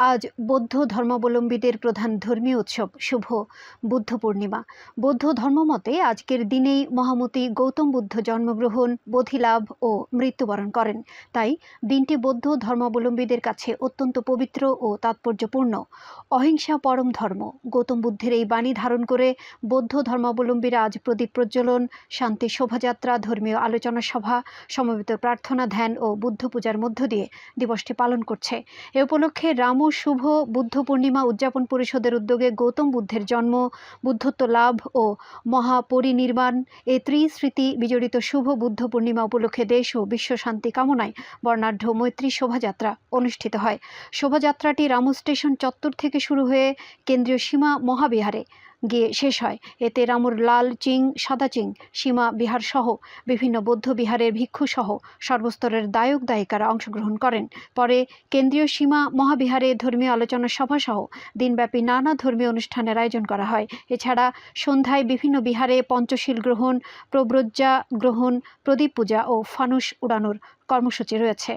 আজ বৌদ্ধ ধর্মাবলম্বীদের প্রধান ধর্মীয় উৎসব শুভ বুদ্ধ পূর্ণিমা। বৌদ্ধ ধর্মমতে আজকের দিনেই মহামতি গৌতম বুদ্ধ জন্মগ্রহণ, বোধিলাভ ও মৃত্যুবরণ করেন। তাই দিনটি বৌদ্ধ ধর্মাবলম্বীদের কাছে অত্যন্ত পবিত্র ও তাৎপর্যপূর্ণ। অহিংসা পরম ধর্ম। গৌতম বুদ্ধের এই বাণী ধারণ করে বৌদ্ধ ধর্মাবলম্বীরা আজ প্রদীপ প্রজ্বলন, শান্তি শোভাযাত্রা, ধর্মীয় আলোচনা সভা, সমবেত প্রার্থনা, ধ্যান ও বুদ্ধ পূজার মধ্য দিয়ে দিবসটি পালন করছে। এ উপলক্ষে রাম শুভ বুদ্ধ পূর্ণিমা উদযাপন পরিষদের উদ্যোগে গৌতম বুদ্ধের জন্ম, বুদ্ধত্ব লাভ ও মহাপরিনির্বাণ। এ ত্রিস্মৃতি বিজড়িত শুভ বুদ্ধ পূর্ণিমা উপলক্ষে দেশ ও বিশ্ব শান্তি কামনায় বর্ণাঢ্য মৈত্রী শোভাযাত্রা অনুষ্ঠিত হয়। শোভাযাত্রাটি রামু স্টেশন চত্বর থেকে শুরু হয়ে কেন্দ্রীয় সীমা মহাবিহারে গিয়ে শেষ হয়। এতে রামুর লাল চিং, সাদা চিং, সীমা বিহার সহ বিভিন্ন বৌদ্ধ বিহারের ভিক্ষু সহ সর্বস্তরের দায়ক দায়িকারা অংশগ্রহণ করেন। পরে কেন্দ্রীয় সীমা মহাবিহারে ধর্মীয় আলোচনা সভা সহ দিনব্যাপী নানা ধর্মীয় অনুষ্ঠানের আয়োজন করা হয়। এছাড়া সন্ধ্যায় বিভিন্ন বিহারে পঞ্চশীল গ্রহণ প্রব্রজ্জা গ্রহণ, প্রদীপ পূজা ও ফানুস উড়ানোর কর্মসূচি রয়েছে।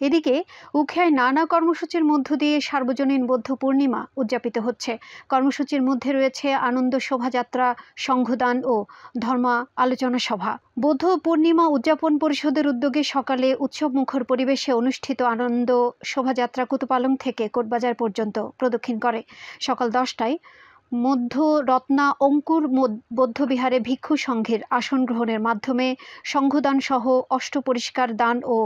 এদিকে উখিয়ায় নানা কর্মসূচির মধ্য দিয়ে সার্বজনীন বৌদ্ধ পূর্ণিমা উদযাপিত হচ্ছে। কর্মসূচির মধ্যে রয়েছে আনন্দ শোভাযাত্রা, সংঘদান ও ধর্মা আলোচনা সভা। বৌদ্ধ পূর্ণিমা উদযাপন পরিষদের উদ্যোগে সকালে উৎসব মুখর পরিবেশে অনুষ্ঠিত আনন্দ শোভাযাত্রা কুতুপালং থেকে কোটবাজার পর্যন্ত প্রদক্ষিণ করে। সকাল দশটায় মধ্য রত্না অঙ্কুর বৌদ্ধবিহারে ভিক্ষু সংঘের আসন গ্রহণের মাধ্যমে সংঘদান সহ অষ্ট পরিষ্কার দান ও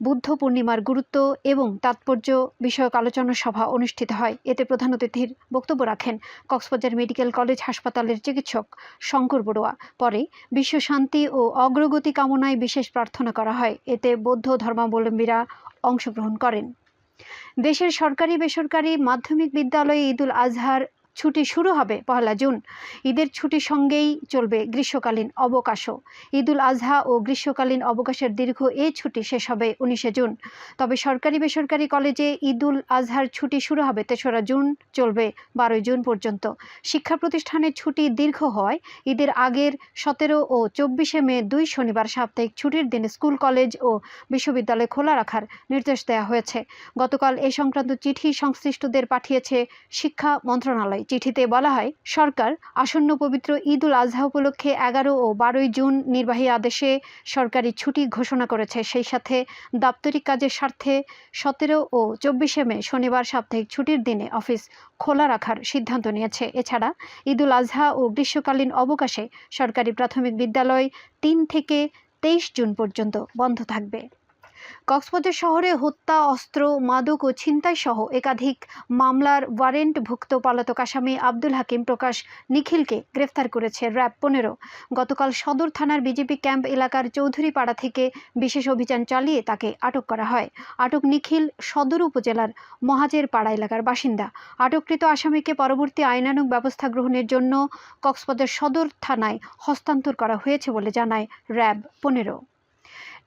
বুদ্ধ পূর্ণিমার গুরুত্ব এবং তাৎপর্য বিষয়ক আলোচনা সভা অনুষ্ঠিত হয়। এতে প্রধান অতিথির বক্তব্য রাখেন কক্সবাজার মেডিকেল কলেজ হাসপাতালের চিকিৎসক শঙ্কর বড়ুয়া। পরে বিশ্ব শান্তি ও অগ্রগতি কামনায় বিশেষ প্রার্থনা করা হয়। এতে বৌদ্ধ ধর্মাবলম্বীরা অংশগ্রহণ করেন। দেশের সরকারি বেসরকারি মাধ্যমিক বিদ্যালয়ে ঈদুল আজহার ছুটি শুরু হবে পহেলা জুন। ঈদের ছুটির সঙ্গেই চলবে গ্রীষ্মকালীন অবকাশও। ঈদুল আজহা ও গ্রীষ্মকালীন অবকাশের দীর্ঘ এ ছুটি শেষ হবে উনিশে জুন। তবে সরকারি বেসরকারি কলেজে ঈদুল আজহার ছুটি শুরু হবে তেসরা জুন, চলবে বারোই জুন পর্যন্ত। শিক্ষা প্রতিষ্ঠানের ছুটি দীর্ঘ হওয়ায় ঈদের আগের সতেরো ও চব্বিশে মে দুই শনিবার সাপ্তাহিক ছুটির দিনে স্কুল, কলেজ ও বিশ্ববিদ্যালয় খোলা রাখার নির্দেশ দেওয়া হয়েছে। গতকাল এ সংক্রান্ত চিঠি সংশ্লিষ্টদের পাঠিয়েছে শিক্ষা মন্ত্রণালয়। চিঠিতে বলা হয়, সরকার আসন্ন পবিত্র ঈদ উল আজহা উপলক্ষে এগারো ও বারোই জুন নির্বাহী আদেশে সরকারি ছুটি ঘোষণা করেছে। সেই সাথে দাপ্তরিক কাজের স্বার্থে সতেরো ও চব্বিশে মে শনিবার সাপ্তাহিক ছুটির দিনে অফিস খোলা রাখার সিদ্ধান্ত নিয়েছে। এছাড়া ঈদ উল আজহা ও গ্রীষ্মকালীন অবকাশে সরকারি প্রাথমিক বিদ্যালয় তিন থেকে তেইশ জুন পর্যন্ত বন্ধ থাকবে। কক্সবাজার শহরে হত্যা, অস্ত্র, মাদক ও ছিনতাই সহ একাধিক মামলার ওয়ারেন্টভুক্ত পলাতক আসামি আব্দুল হাকিম প্রকাশ নিখিলকে গ্রেফতার করেছে র্যাব পনেরো। গতকাল সদর থানার বিজেপি ক্যাম্প এলাকার চৌধুরী পাড়া থেকে বিশেষ অভিযান চালিয়ে তাকে আটক করা হয়। আটক নিখিল সদর উপজেলার মহাজের পাড়া এলাকার বাসিন্দা। আটককৃত আসামিকে পরবর্তী আইনানুগ ব্যবস্থা গ্রহণের জন্য কক্সবাজার সদর থানায় হস্তান্তর করা হয়েছে বলে জানায় র্যাব পনেরো।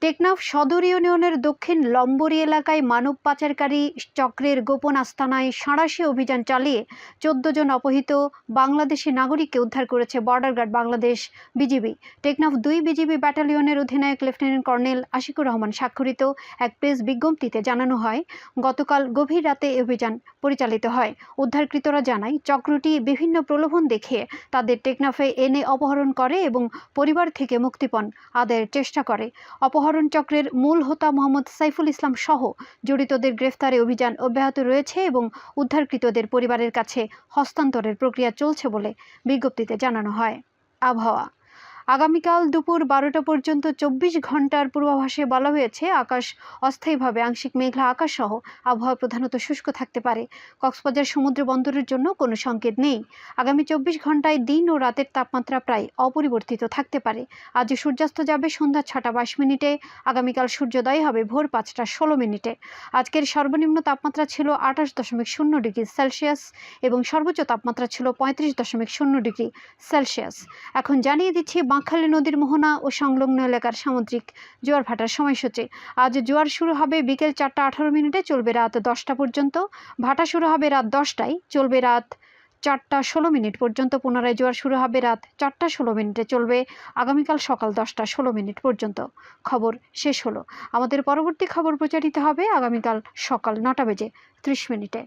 টেকনাফ সদর ইউনিয়নের দক্ষিণ লম্বরি এলাকায় মানব পাচারকারী চক্রের গোপন আস্তানায় সাঁড়াশি অভিযান চালিয়ে চোদ্দ জন অপহৃত বাংলাদেশি নাগরিককে উদ্ধার করেছে border guard Bangladesh BGB. Teknaf দুই বিজিবি ব্যাটালিয়নের অধিনায়ক লেফটেন্যান্ট কর্নেল আশিকুর রহমান স্বাক্ষরিত এক প্রেস বিজ্ঞপ্তিতে জানানো হয়, গতকাল গভীর রাতে অভিযান পরিচালিত হয়। উদ্ধারকৃতরা জানায়, চক্রটি বিভিন্ন প্রলোভন দেখিয়ে তাদের টেকনাফে এনে অপহরণ করে এবং পরিবার থেকে মুক্তিপণ আদায়ের চেষ্টা করে। অপহরণ অপহরণ চক্রের মূল হোতা মোহাম্মদ সাইফুল ইসলাম সহ জড়িতদের গ্রেফতারে অভিযান অব্যাহত রয়েছে এবং উদ্ধারকৃতদের পরিবারের কাছে হস্তান্তরের প্রক্রিয়া চলছে বলে বিজ্ঞপ্তিতে জানানো হয়। আবহাওয়া আগামীকাল দুপুর বারোটা পর্যন্ত চব্বিশ ঘণ্টার পূর্বাভাসে বলা হয়েছে, আকাশ অস্থায়ীভাবে আংশিক মেঘলা আকাশ সহ আবহাওয়া প্রধানত শুষ্ক থাকতে পারে। কক্সবাজার সমুদ্র বন্দরের জন্য কোনো সংকেত নেই। আগামী চব্বিশ ঘন্টায় দিন ও রাতের তাপমাত্রা প্রায় অপরিবর্তিত থাকতে পারে। আজ সূর্যাস্ত যাবে সন্ধ্যা ছটা বাইশ মিনিটে, আগামীকাল সূর্যোদয় হবে ভোর পাঁচটা ষোলো মিনিটে। আজকের সর্বনিম্ন তাপমাত্রা ছিল আঠাশ দশমিক শূন্য ডিগ্রি সেলসিয়াস এবং সর্বোচ্চ তাপমাত্রা ছিল পঁয়ত্রিশ দশমিক শূন্য ডিগ্রি সেলসিয়াস। এখন জানিয়ে দিচ্ছি বাঁকখালী নদীর মোহনা ও সংলগ্ন এলাকার সামুদ্রিক জোয়ার ভাটার সময়সূচি। আজ জোয়ার শুরু হবে বিকেল চারটা আঠারো মিনিটে, চলবে রাত দশটা পর্যন্ত। ভাটা শুরু হবে রাত দশটায়, চলবে রাত চারটা ষোলো মিনিট পর্যন্ত। পুনরায় জোয়ার শুরু হবে রাত চারটা ষোলো মিনিটে, চলবে আগামীকাল সকাল দশটা ষোলো মিনিট পর্যন্ত। খবর শেষ হলো। আমাদের পরবর্তী খবর প্রচারিত হবে আগামীকাল সকাল নটা বেজে ত্রিশ মিনিটে।